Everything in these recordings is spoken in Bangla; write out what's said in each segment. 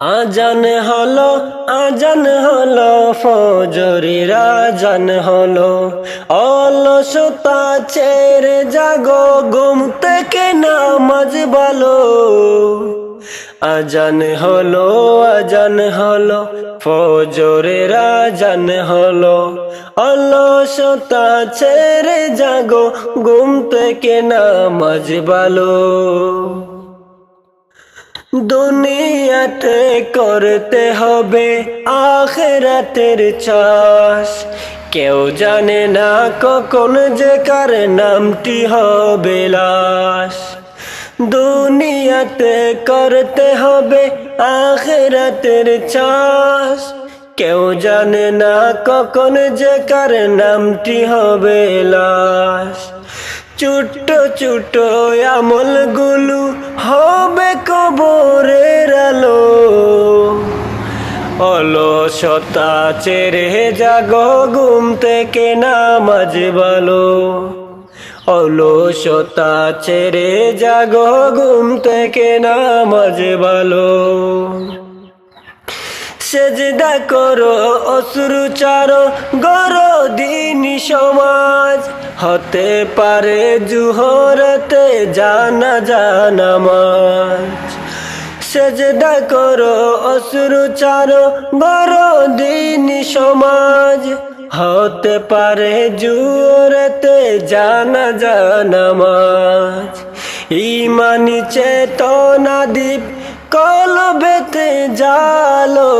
আজান হলো আজান হলো, ফজরের আজান হলো। অলসতা ছেড়ে জাগো, ঘুম থেকে নামাজ ভালো আজান হলো আজান হলো, ফজরের আজান হলো। অলসতা ছেড়ে জাগো, ঘুম থেকে নামাজ ভালো দুনিয়াতে করতে হবে আখেরাতের চাষ। কেউ জানে না কখন যে কার নামটি হবে লাশ। দুনিয়াতে করতে হবে আখেরাতের চাষ। কেউ জানে না কখন যে কার নামটি হবে লাশ। ছোট্ট ছোট্ট আমলগুলো হবে কবরের আলো। অলসতা চেরে জাগো, ঘুম থেকে নামাজ ভালো। অলসতা চেরে জাগো, ঘুম থেকে নামাজ ভালো। সেজদা করো, অশ্রু চারো গরো দিন সমাজ। হতে পারে জুহরতে জানা জানামাজ সেজদা করো, অশ্রু চারো বড় দিন সমাজ। হতে পারে জুরতে জানা জানামাজ ইমানি চেতনা দ্বীপ কলবেতে জালো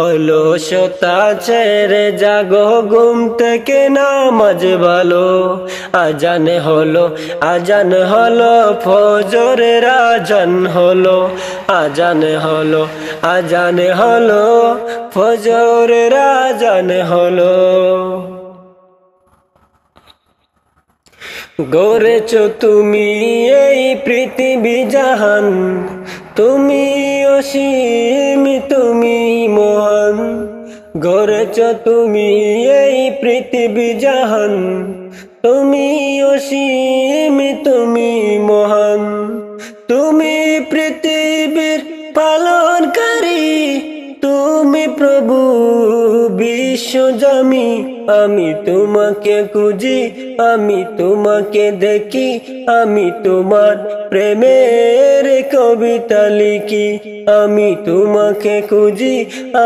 অলসতা ছেড়ে জাগো, ঘুম থেকে নামাজ ভালো। আজান হলো আজান হলো, ফজরের আজান হলো। আজান হলো আজান হলো, ফজরের আজান হলো। গড়েছ তুমি এই পৃথিবী জাহান, তুমি অসীম, তুমি গড়েছ তুমি এই পৃথিবী জাহান তুমি অসীম। বিশ্বজামি আমি তোমাকে খুঁজি, আমি তোমাকে দেখি, আমি তোমার প্রেমের কবিতা লিখি। আমি তোমাকে খুঁজি,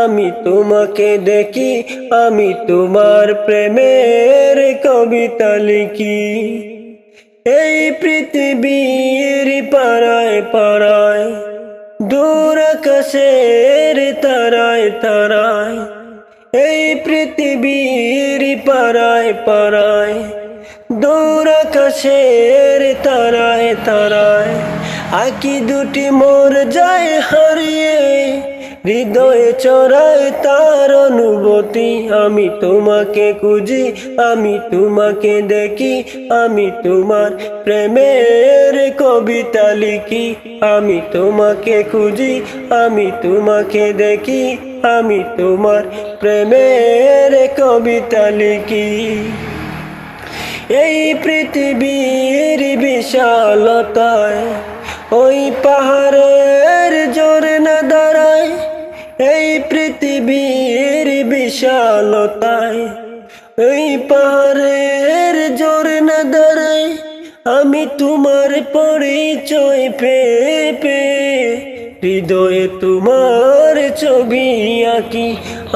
আমি তোমাকে দেখি, আমি তোমার প্রেমের কবিতা লিখি। এই পৃথিবীর পাড়ায় পাড়ায়, দূর আকাশের তারায় তারায় এই পৃথিবীর পাড়ায় পাড়ায়, দূর আকাশের তারায় তারায়, আকি দুটি মোর যায় হারিয়ে, হৃদয়ে চড়ায় তার অনুভূতি আমি তোমাকে খুঁজি, আমি তোমাকে দেখি, আমি তোমার প্রেমের কবিতা লিখি। আমি তোমাকে খুঁজি, আমি তোমাকে দেখি, আমি তোমার প্রেমের কবিতা লিখি। এই পৃথিবীর বিশালতায়, ওই পাহাড়ের জোরে না দাঁড়ায়, এই পৃথিবীর বিশালতায়, এই পাহাড়ের জোরে না দাঁড়ায়, আমি তোমার পরিচয় পে পে হৃদয়ে তোমার ছবি আঁকি,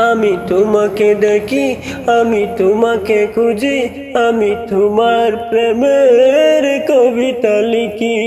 আমি তোমাকে দেখি, আমি তোমাকে খুঁজি, আমি তোমার প্রেমের কবিতা লিখি।